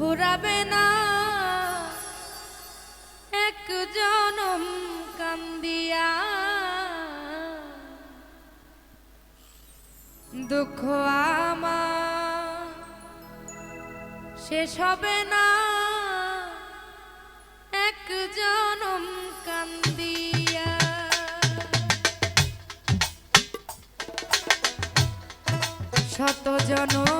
ফুরাবে না। এক জনম কান্দিয়া। দুঃখ আমার শেষ হবে না। এক জনম কান্দিয়া। শত জনমে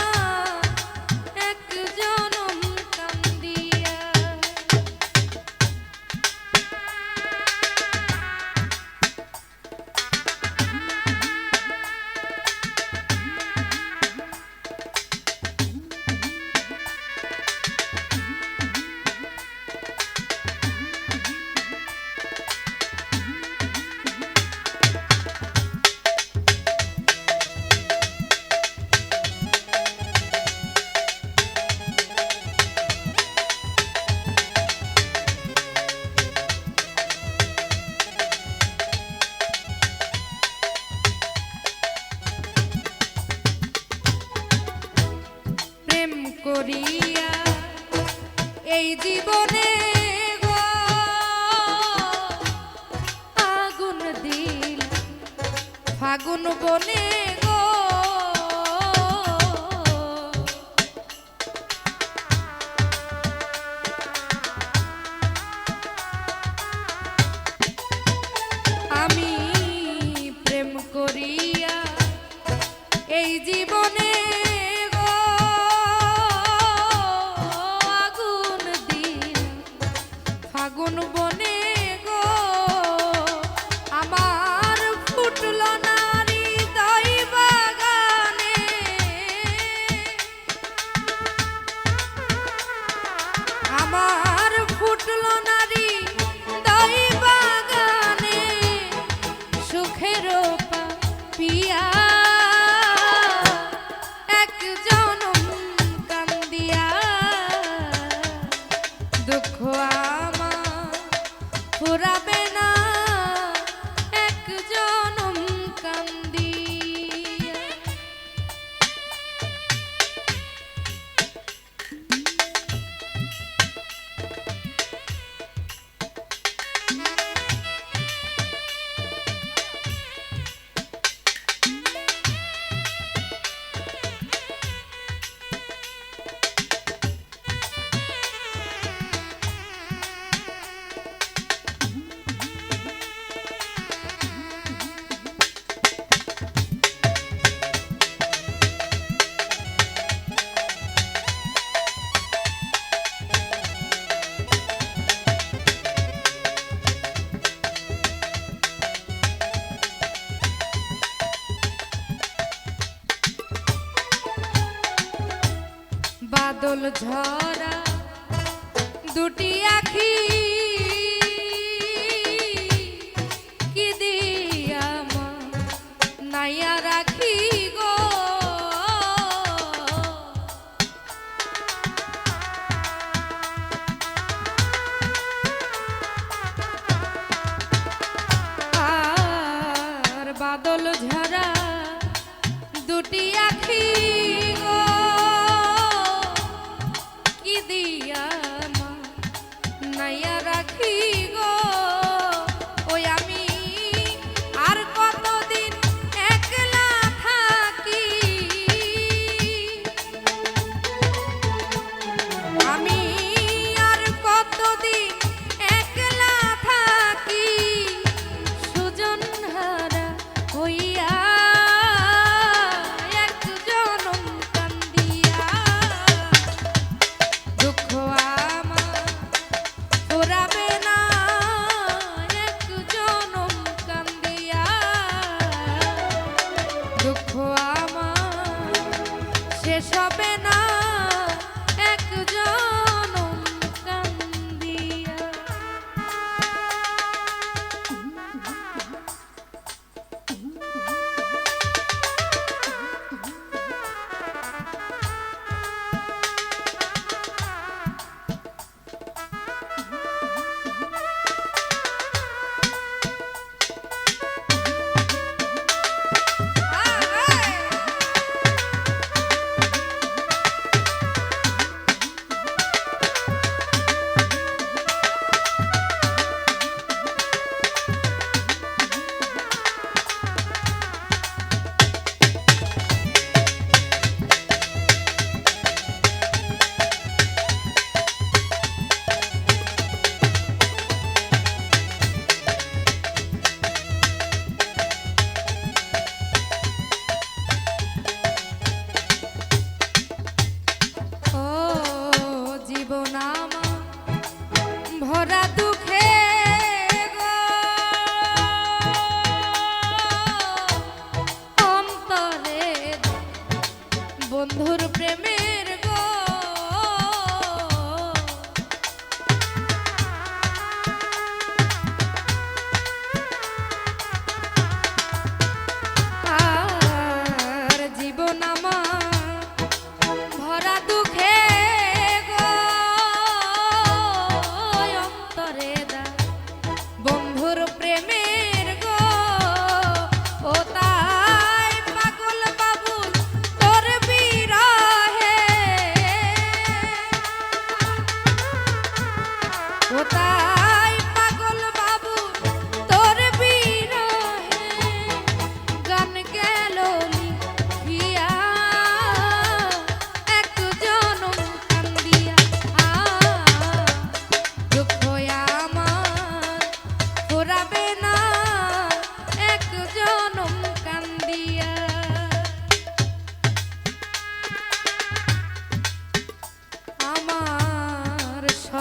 দিল। ফাগুন বনে দুটি আখি কি দিয়া নাইয়া রাখি গো? আর বাদল ঝরা দুটি আখি। ही বন্ধুর প্রেমের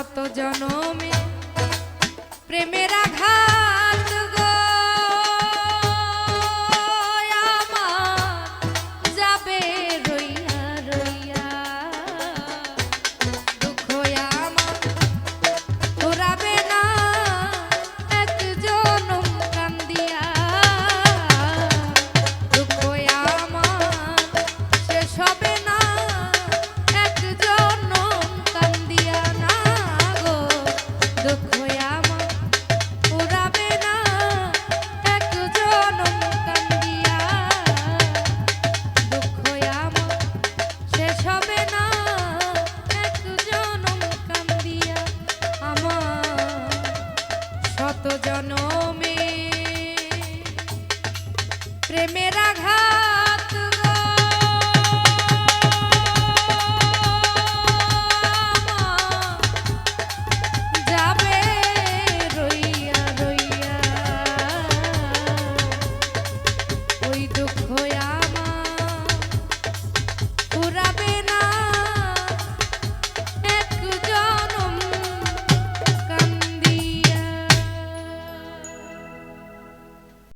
শত জনমে? প্রেমের আঘাত জনমে প্রেমের আঘাত